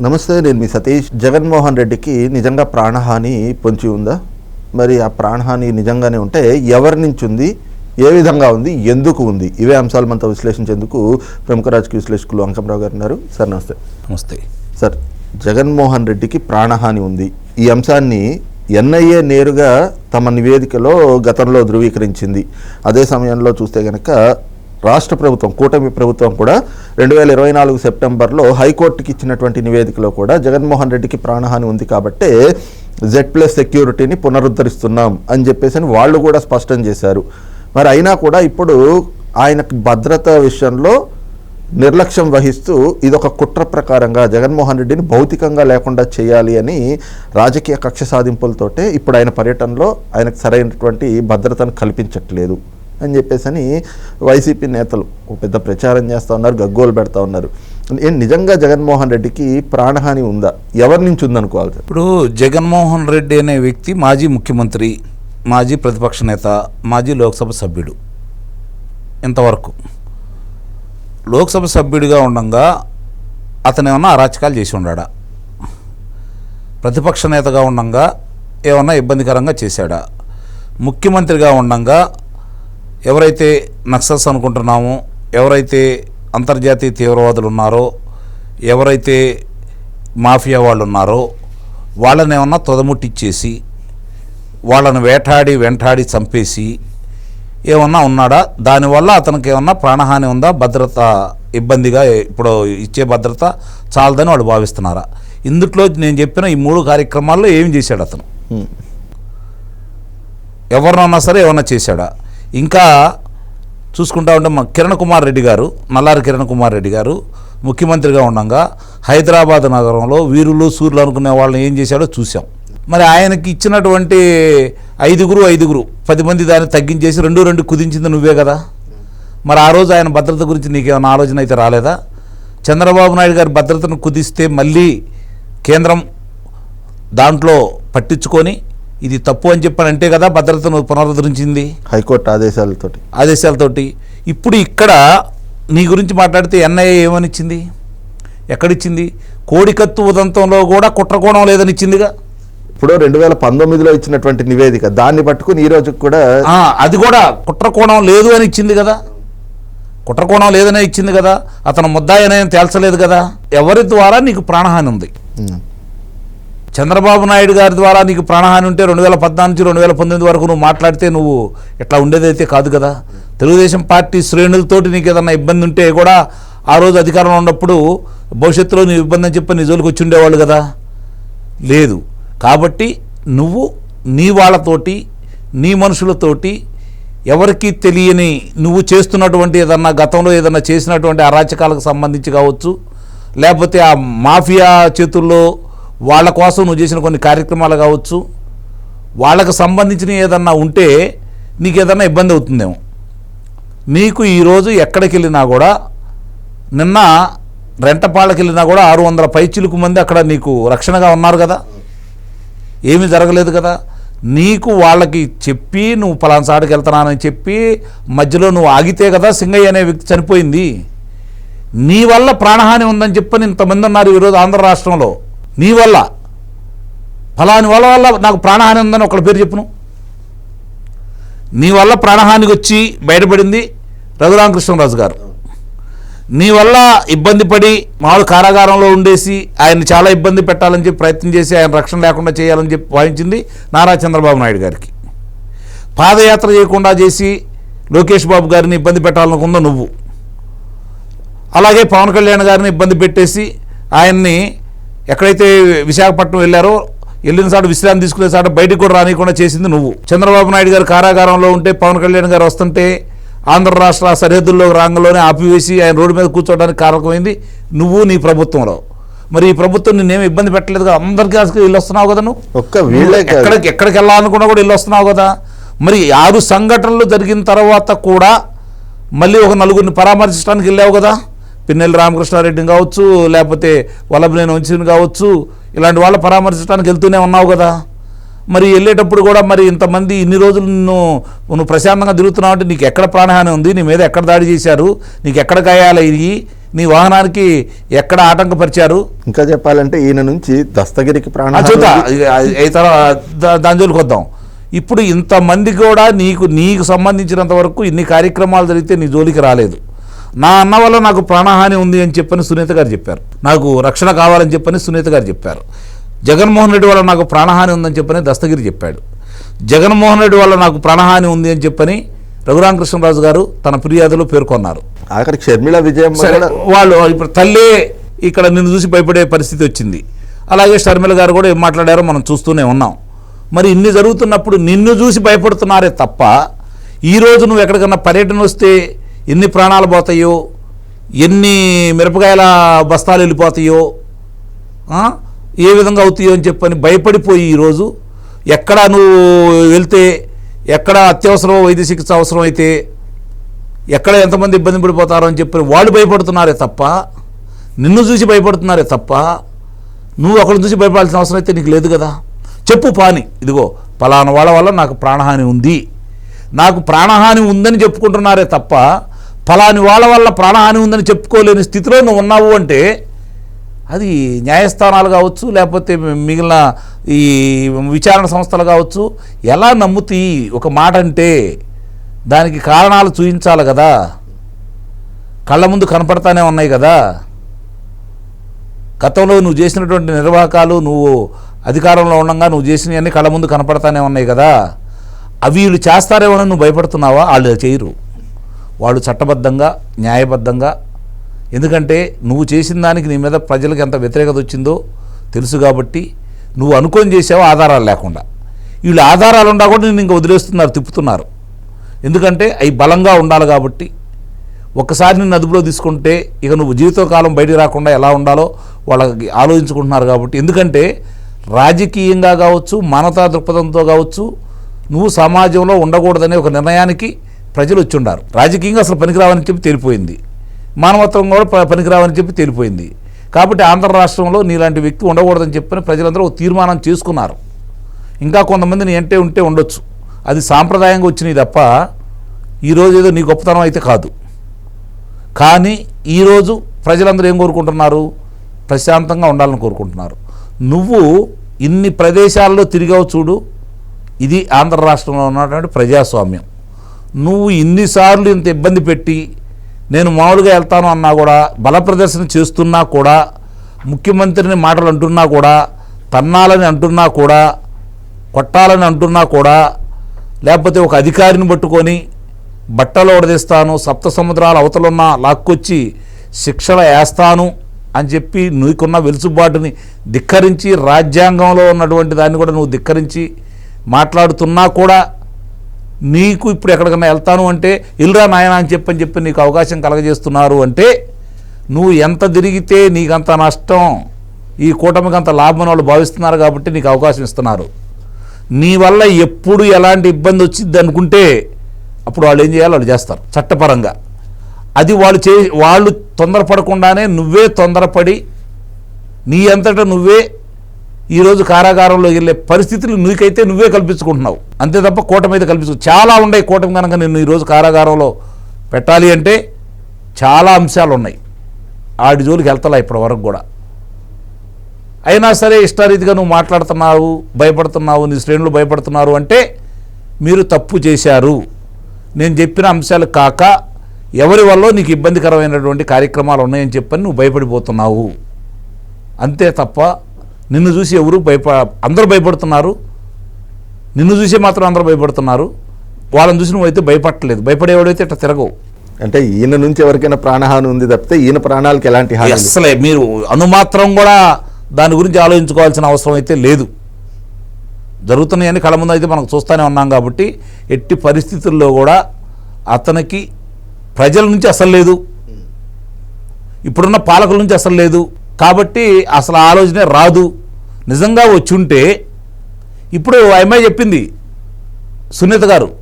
నమస్తే నేను మీ సతీష్. జగన్మోహన్ రెడ్డికి నిజంగా ప్రాణహాని పొంచి ఉందా? మరి ఆ ప్రాణహాని నిజంగానే ఉంటే ఎవరి నుంచి ఉంది? ఏ విధంగా ఉంది? ఎందుకు ఉంది? ఇవే అంశాలు మనతో విశ్లేషించేందుకు ప్రముఖ రాజకీయ విశ్లేషకులు అంకంరావు గారు ఉన్నారు. సార్ నమస్తే. నమస్తే. సార్ జగన్మోహన్ రెడ్డికి ప్రాణహాని ఉంది. ఈ అంశాన్ని ఎన్ఐఏ నేరుగా తమ నివేదికలో గతంలో ధృవీకరించింది. అదే సమయంలో చూస్తే కనుక రాష్ట్ర ప్రభుత్వం కూటమి ప్రభుత్వం కూడా రెండు వేల ఇరవై నాలుగు సెప్టెంబర్లో హైకోర్టుకి ఇచ్చినటువంటి నివేదికలో కూడా జగన్మోహన్ రెడ్డికి ప్రాణహాని ఉంది కాబట్టే జెడ్ ప్లస్ సెక్యూరిటీని పునరుద్ధరిస్తున్నాం అని చెప్పేసి అని వాళ్ళు కూడా స్పష్టం చేశారు. మరి అయినా కూడా ఇప్పుడు ఆయనకు భద్రత విషయంలో నిర్లక్ష్యం వహిస్తూ ఇదొక కుట్ర ప్రకారంగా జగన్మోహన్ రెడ్డిని భౌతికంగా లేకుండా చేయాలి అని రాజకీయ కక్ష సాధింపులతోటే ఇప్పుడు ఆయన పర్యటనలో ఆయనకు సరైనటువంటి భద్రతను కల్పించట్లేదు. అని చెప్పేసి అని వైసీపీ నేతలు పెద్ద ప్రచారం చేస్తూ ఉన్నారు గగ్గోలు పెడతా ఉన్నారు. ఏం నిజంగా జగన్మోహన్ రెడ్డికి ప్రాణహాని ఉందా? ఎవరి నుంచి ఉందనుకోవాలి ఇప్పుడు జగన్మోహన్ రెడ్డి అనే వ్యక్తి మాజీ ముఖ్యమంత్రి మాజీ ప్రతిపక్ష నేత మాజీ లోక్సభ సభ్యుడు. ఇంతవరకు లోక్సభ సభ్యుడిగా ఉండగా అతను ఏమన్నా అరాచకాలు చేసి ఉన్నాడా ప్రతిపక్ష నేతగా ఉండగా ఏమన్నా ఇబ్బందికరంగా చేశాడా? ముఖ్యమంత్రిగా ఉండగా ఎవరైతే నక్సల్స్ అనుకుంటున్నామో ఎవరైతే అంతర్జాతీయ తీవ్రవాదులు ఉన్నారో ఎవరైతే మాఫియా వాళ్ళు ఉన్నారో వాళ్ళని ఏమన్నా తొదముట్టిచ్చేసి వాళ్ళని వేటాడి వెంటాడి చంపేసి ఏమన్నా ఉన్నాడా? దానివల్ల అతనికి ఏమన్నా ప్రాణహాని ఉందా? భద్రత ఇబ్బందిగా ఇప్పుడు ఇచ్చే భద్రత చాలదని వాళ్ళు భావిస్తున్నారా? ఇందుట్లో నేను చెప్పిన ఈ మూడు కార్యక్రమాల్లో ఏం చేశాడు అతను. ఎవరినన్నా సరే ఏమన్నా చేశాడా? ఇంకా చూసుకుంటా ఉంటే మా కిరణ్ కుమార్ రెడ్డి గారు నల్లారి కిరణ్ కుమార్ రెడ్డి గారు ముఖ్యమంత్రిగా ఉండగా హైదరాబాద్ నగరంలో వీరులు సూర్యులు అనుకునే వాళ్ళని ఏం చేశాడో చూసాం మరి ఆయనకి ఇచ్చినటువంటి ఐదుగురు ఐదుగురు పది మంది దాన్ని తగ్గించేసి రెండు రెండు కుదించింది నువ్వే కదా. మరి ఆ రోజు ఆయన భద్రత గురించి నీకేమైనా ఆలోచన అయితే రాలేదా? చంద్రబాబు నాయుడు గారి భద్రతను కుదిస్తే మళ్ళీ కేంద్రం దాంట్లో పట్టించుకొని ఇది తప్పు అని చెప్పని అంటే కదా భద్రతను పునరుద్ధరించింది. హైకోర్టు ఆదేశాలతోటి. ఆదేశాలతోటి. ఇప్పుడు ఇక్కడ నీ గురించి మాట్లాడితే ఎన్ఐఏ ఏమనిచ్చింది? ఎక్కడిచ్చింది? కోడికత్తు ఉదంతంలో కూడా కుట్రకోణం లేదని ఇచ్చిందిగా ఇప్పుడు రెండు వేల పంతొమ్మిదిలో ఇచ్చినటువంటి నివేదిక దాన్ని పట్టుకుని ఈ రోజు కూడా అది కూడా కుట్రకోణం లేదు అని ఇచ్చింది కదా? కుట్రకోణం లేదనే ఇచ్చింది కదా? అతను ముద్దాయనే తేల్చలేదు కదా? ఎవరి ద్వారా నీకు ప్రాణహాని ఉంది. చంద్రబాబు నాయుడు గారి ద్వారా నీకు ప్రాణహాని ఉంటే రెండు వేల పద్నాలుగు నుంచి రెండు వేల పంతొమ్మిది వరకు నువ్వు మాట్లాడితే నువ్వు ఇట్లా ఉండేదైతే కాదు కదా. తెలుగుదేశం పార్టీ శ్రేణులతోటి నీకు ఏదన్నా ఇబ్బంది ఉంటే కూడా ఆ రోజు అధికారంలో ఉన్నప్పుడు భవిష్యత్తులో నీ ఇబ్బంది అని చెప్పి నీ జోలికి వచ్చి ఉండేవాళ్ళు కదా. లేదు. కాబట్టి నువ్వు నీ వాళ్ళతోటి నీ మనుషులతోటి ఎవరికీ తెలియని నువ్వు చేస్తున్నటువంటి ఏదన్నా గతంలో ఏదన్నా చేసినటువంటి అరాచకాలకు సంబంధించి కావచ్చు లేకపోతే ఆ మాఫియా చేతుల్లో వాళ్ళ కోసం నువ్వు చేసిన కొన్ని కార్యక్రమాలు కావచ్చు వాళ్ళకు సంబంధించిన ఏదన్నా ఉంటే నీకు ఏదన్నా ఇబ్బంది అవుతుందేమో. నీకు ఈరోజు ఎక్కడికి వెళ్ళినా కూడా నిన్న రెంటపాళ్ళకి వెళ్ళినా కూడా ఆరు వందల పైచిలుకు మంది అక్కడ నీకు రక్షణగా ఉన్నారు కదా. ఏమీ జరగలేదు కదా. నీకు వాళ్ళకి చెప్పి నువ్వు పలాన్సాడికి వెళ్తున్నానని చెప్పి మధ్యలో నువ్వు ఆగితే కదా సింగయ్య అనే వ్యక్తి చనిపోయింది. నీ వల్ల ప్రాణహాని ఉందని చెప్పని ఇంతమంది ఉన్నారు ఈరోజు ఆంధ్ర రాష్ట్రంలో. నీ వల్ల. ఫలాని వాళ్ళ వల్ల నాకు ప్రాణహాని ఉందని ఒకళ్ళ పేరు చెప్పును. నీ వల్ల ప్రాణహానికి వచ్చి బయటపడింది రఘురామకృష్ణరాజు గారు. నీ వల్ల ఇబ్బంది పడి మామూలు కారాగారంలో ఉండేసి ఆయన చాలా ఇబ్బంది పెట్టాలని చెప్పి ప్రయత్నం చేసి ఆయన రక్షణ లేకుండా చేయాలని చెప్పి వాయించింది నారా చంద్రబాబు నాయుడు గారికి. పాదయాత్ర చేయకుండా చేసి లోకేష్ బాబు గారిని ఇబ్బంది పెట్టాలనుకుందో నువ్వు. అలాగే పవన్ కళ్యాణ్ గారిని ఇబ్బంది పెట్టేసి ఆయన్ని ఎక్కడైతే విశాఖపట్నం వెళ్ళారో వెళ్ళిన సాడు విశ్రాంతి తీసుకునే సాడు బయటికి కూడా రానియకుండా చేసింది నువ్వు. చంద్రబాబు నాయుడు గారు కారాగారంలో ఉంటే పవన్ కళ్యాణ్ గారు వస్తుంటే ఆంధ్ర రాష్ట్ర సరిహద్దుల్లో రాంగంలోనే ఆపివేసి ఆయన రోడ్డు మీద కూర్చోవడానికి కారకమైంది నువ్వు నీ ప్రభుత్వంలో. మరి ఈ ప్రభుత్వం నిన్నేమి ఇబ్బంది పెట్టలేదుగా? అందరికీ అసలు ఇల్లు వస్తున్నావు కదా నువ్వు. ఒక్క. ఎక్కడికి ఎక్కడికి వెళ్ళాలనుకున్నా కూడా ఇల్లు వస్తున్నావు కదా. మరి ఆరు సంఘటనలు జరిగిన తర్వాత కూడా మళ్ళీ ఒక నలుగురిని పరామర్శించడానికి వెళ్ళావు కదా? పిన్నెల్లి రామకృష్ణారెడ్డిని కావచ్చు లేకపోతే వల్లభనేని వంశీని కావచ్చు ఇలాంటి వాళ్ళ పరామర్శించడానికి వెళ్తూనే ఉన్నావు కదా. మరి వెళ్ళేటప్పుడు కూడా మరి ఇంతమంది ఇన్ని రోజులు నిన్ను నువ్వు ప్రశాంతంగా తిరుగుతున్నావు అంటే నీకు ఎక్కడ ప్రాణహాని ఉంది? నీ మీద ఎక్కడ దాడి చేశారు? నీకు ఎక్కడ గాయాలయ్యి నీ వాహనానికి ఎక్కడ ఆటంకపరిచారు? ఇంకా చెప్పాలంటే ఈయన నుంచి దస్తగిరికి ఆ ప్రాణహాని చూద్దాం దాని జోలికి వద్దాం. ఇప్పుడు ఇంతమంది కూడా నీకు నీకు సంబంధించినంత వరకు ఇన్ని కార్యక్రమాలు జరిగితే నీ జోలికి రాలేదు. నా అన్న వల్ల నాకు ప్రాణహాని ఉంది అని చెప్పని సునీత గారు చెప్పారు. నాకు రక్షణ కావాలని చెప్పని సునీత గారు చెప్పారు. జగన్మోహన్ రెడ్డి వల్ల నాకు ప్రాణహాని ఉందని చెప్పని దస్తగిరి చెప్పాడు. జగన్మోహన్ రెడ్డి వల్ల నాకు ప్రాణహాని ఉంది అని చెప్పని రఘురామకృష్ణరాజు గారు తన ఫిర్యాదులో పేర్కొన్నారు. ఆఖరికి షర్మిల విజయం వాళ్ళు ఇప్పుడు తల్లే ఇక్కడ నిన్ను చూసి భయపడే పరిస్థితి వచ్చింది. అలాగే షర్మిల గారు కూడా ఏం మాట్లాడారో మనం చూస్తూనే ఉన్నాం. మరి ఇన్ని జరుగుతున్నప్పుడు నిన్ను చూసి భయపడుతున్నారే తప్ప ఈరోజు నువ్వు ఎక్కడికన్నా పర్యటన వస్తే ఎన్ని ప్రాణాలు పోతాయో ఎన్ని మిరపకాయల బస్తాలు వెళ్ళిపోతాయో ఏ విధంగా అవుతాయో అని చెప్పని భయపడిపోయి ఈరోజు ఎక్కడ నువ్వు వెళ్తే ఎక్కడ అత్యవసరం వైద్య చికిత్స అవసరం అయితే ఎక్కడ ఎంతమంది ఇబ్బంది పడిపోతారో అని చెప్పి వాళ్ళు భయపడుతున్నారే తప్ప నిన్ను చూసి భయపడుతున్నారే తప్ప నువ్వు ఒకరిని చూసి భయపడాల్సిన అవసరం అయితే నీకు లేదు కదా. చెప్పు పాని. ఇదిగో పలానా వాళ్ళ వల్ల నాకు ప్రాణహాని ఉంది. నాకు ప్రాణహాని ఉందని చెప్పుకుంటున్నారే తప్ప ఫలాని వాళ్ళ వల్ల ప్రాణహాని ఉందని చెప్పుకోలేని స్థితిలో నువ్వు ఉన్నావు అంటే అది న్యాయస్థానాలు కావచ్చు లేకపోతే మిగిలిన ఈ విచారణ సంస్థలు కావచ్చు ఎలా నమ్ముతీ ఒక మాట అంటే దానికి కారణాలు చూపించాలి కదా. కళ్ళ ముందు కనపడతానే ఉన్నాయి కదా. గతంలో నువ్వు చేసినటువంటి నిర్వాహకాలు నువ్వు అధికారంలో ఉండగా నువ్వు చేసినవన్నీ కళ్ళ ముందు కనపడతానే ఉన్నాయి కదా. అవి వీళ్ళు చేస్తారేమో అని నువ్వు భయపడుతున్నావా? వాళ్ళు చేయరు. వాళ్ళు చట్టబద్ధంగా న్యాయబద్ధంగా ఎందుకంటే నువ్వు చేసిన దానికి నీ మీద ప్రజలకు ఎంత వ్యతిరేకత వచ్చిందో తెలుసు కాబట్టి నువ్వు అనుకొని చేసావు ఆధారాలు లేకుండా. వీళ్ళు ఆధారాలు ఉండా కూడా నేను ఇంకా వదిలేస్తున్నారు తిప్పుతున్నారు. ఎందుకంటే అవి బలంగా ఉండాలి కాబట్టి. ఒక్కసారి నిన్ను అదుపులో తీసుకుంటే ఇక నువ్వు జీవితకాలం బయటికి రాకుండా ఎలా ఉండాలో వాళ్ళకి ఆలోచించుకుంటున్నారు కాబట్టి. ఎందుకంటే రాజకీయంగా కావచ్చు మానవతా దృక్పథంతో కావచ్చు నువ్వు సమాజంలో ఉండకూడదనే ఒక నిర్ణయానికి ప్రజలు వచ్చిండారు. రాజకీయంగా అసలు పనికిరావని చెప్పి తేలిపోయింది. మానవత్వం కూడా పనికిరావని చెప్పి తేలిపోయింది. కాబట్టి ఆంధ్ర రాష్ట్రంలో నీలాంటి వ్యక్తి ఉండకూడదని చెప్పని ప్రజలందరూ తీర్మానం చేసుకున్నారు. ఇంకా కొంతమంది నీ అంటే ఉంటే ఉండొచ్చు. అది సాంప్రదాయంగా వచ్చినాయి తప్ప ఈరోజు ఏదో నీ గొప్పతనం అయితే కాదు. కానీ ఈరోజు ప్రజలందరూ ఏం కోరుకుంటున్నారు? ప్రశాంతంగా ఉండాలని కోరుకుంటున్నారు. నువ్వు ఇన్ని ప్రదేశాల్లో తిరిగావు చూడు. ఇది ఆంధ్ర రాష్ట్రంలో ఉన్నటువంటి ప్రజాస్వామ్యం. నువ్వు ఇన్నిసార్లు ఇంత ఇబ్బంది పెట్టి నేను మామూలుగా వెళ్తాను అన్నా కూడా బల ప్రదర్శన చేస్తున్నా కూడా ముఖ్యమంత్రిని మాటలు అంటున్నా కూడా తన్నాలని అంటున్నా కూడా కొట్టాలని అంటున్నా కూడా లేకపోతే ఒక అధికారిని పట్టుకొని బట్టలు ఉడదీస్తాను సప్త సముద్రాల అవతలున్న లాక్కొచ్చి శిక్షణ వేస్తాను అని చెప్పి నీకున్న వెలుసుబాటుని ధిక్కరించి రాజ్యాంగంలో ఉన్నటువంటి దాన్ని కూడా నువ్వు ధిక్కరించి మాట్లాడుతున్నా కూడా నీకు ఇప్పుడు ఎక్కడికన్నా వెళ్తాను అంటే ఇల్రా నాయన అని చెప్పని చెప్పి నీకు అవకాశం కలగజేస్తున్నారు అంటే నువ్వు ఎంత తిరిగితే నీకంత నష్టం ఈ కూటమికి అంత లాభం వాళ్ళు భావిస్తున్నారు కాబట్టి నీకు అవకాశం ఇస్తున్నారు. నీ వల్ల ఎప్పుడు ఎలాంటి ఇబ్బంది వచ్చింది అనుకుంటే అప్పుడు వాళ్ళు ఏం చేయాలో? వాళ్ళు చేస్తారు చట్టపరంగా. అది వాళ్ళు చే వాళ్ళు తొందరపడకుండానే నువ్వే తొందరపడి నీ అంతటా నువ్వే ఈరోజు కారాగారంలో వెళ్ళే పరిస్థితులు నీకైతే నువ్వే కల్పించుకుంటున్నావు. అంతే తప్ప కూటమి అయితే కల్పించు చాలా ఉన్నాయి కూటమి కనుక నిన్ను ఈరోజు కారాగారంలో పెట్టాలి అంటే చాలా అంశాలు ఉన్నాయి ఆడి జోలికి వెళ్తలా ఇప్పటి వరకు కూడా. అయినా సరే ఇష్టారీతిగా నువ్వు మాట్లాడుతున్నావు భయపడుతున్నావు నీ శ్రేణులు భయపడుతున్నారు అంటే మీరు తప్పు చేశారు. నేను చెప్పిన అంశాలు కాక ఎవరి వల్ల నీకు ఇబ్బందికరమైనటువంటి కార్యక్రమాలు ఉన్నాయని చెప్పని నువ్వు భయపడిపోతున్నావు. అంతే తప్ప నిన్ను చూసి ఎవరు భయప అందరూ భయపడుతున్నారు. నిన్ను చూసి మాత్రం అందరూ భయపడుతున్నారు. వాళ్ళని చూసి నువ్వైతే భయపడలేదు. భయపడేవాడైతే ఇట్లా తిరగవు. అంటే ఈయన నుంచి ఎవరికైనా ప్రాణహాని ఉంది తప్పితే ఈయన ప్రాణాలకు ఎలాంటి హాని. అసలే మీరు అనుమాత్రం కూడా దాని గురించి ఆలోచించుకోవాల్సిన అవసరం అయితే లేదు. జరుగుతున్నాయని కళ్ళ ముందు అయితే మనకు చూస్తూనే ఉన్నాం కాబట్టి ఎట్టి పరిస్థితుల్లో కూడా అతనికి ప్రజల నుంచి అసలు లేదు. ఇప్పుడున్న పాలకుల నుంచి అసలు లేదు. కాబట్టి అసలు ఆలోచనే రాదు. నిజంగా వచ్చి ఉంటే ఇప్పుడు ఆ అమ్మాయి చెప్పింది సునీత గారు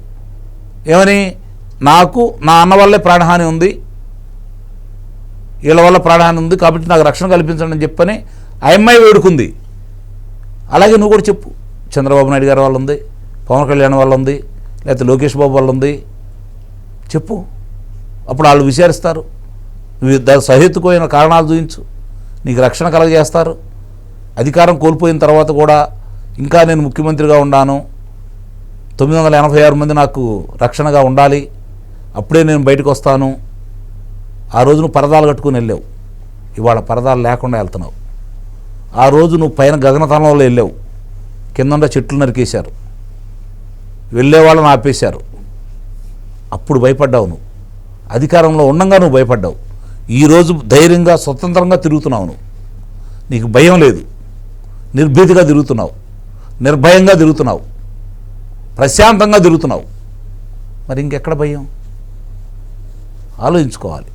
ఏమని? నాకు నా అన్న వల్లే ప్రాణహాని ఉంది వీళ్ళ వల్ల ప్రాణహాని ఉంది కాబట్టి నాకు రక్షణ కల్పించండి అని చెప్పని ఆ అమ్మాయి వేడుకుంది. అలాగే నువ్వు కూడా చెప్పు. చంద్రబాబు నాయుడు గారి వల్ల ఉంది పవన్ కళ్యాణ్ వల్ల ఉంది లేకపోతే లోకేష్ బాబు వల్ల ఉంది. చెప్పు. అప్పుడు వాళ్ళు విచారిస్తారు. నువ్వు దానికి కారణాలు చూపించు నీకు రక్షణ కలగజేస్తారు. అధికారం కోల్పోయిన తర్వాత కూడా ఇంకా నేను ముఖ్యమంత్రిగా ఉన్నాను. తొమ్మిది వందల ఎనభై ఆరు మంది నాకు రక్షణగా ఉండాలి. అప్పుడే నేను బయటకు వస్తాను. ఆ రోజు నువ్వు పరదాలు కట్టుకుని వెళ్ళావు. ఇవాళ పరదాలు లేకుండా వెళ్తున్నావు. ఆ రోజు నువ్వు పైన గగనతలంలో వెళ్ళావు. కింద చెట్లు నరికేశారు. వెళ్ళే వాళ్ళని ఆపేశారు. అప్పుడు భయపడ్డావు నువ్వు. అధికారంలో ఉండగా నువ్వు భయపడ్డావు. ఈరోజు ధైర్యంగా స్వతంత్రంగా తిరుగుతున్నావు నువ్వు. నీకు భయం లేదు. నిర్భీతిగా తిరుగుతున్నావు. నిర్భయంగా తిరుగుతున్నావు. ప్రశాంతంగా తిరుగుతున్నావు. మరి ఇంకెక్కడ భయం? ఆలోచించుకోవాలి.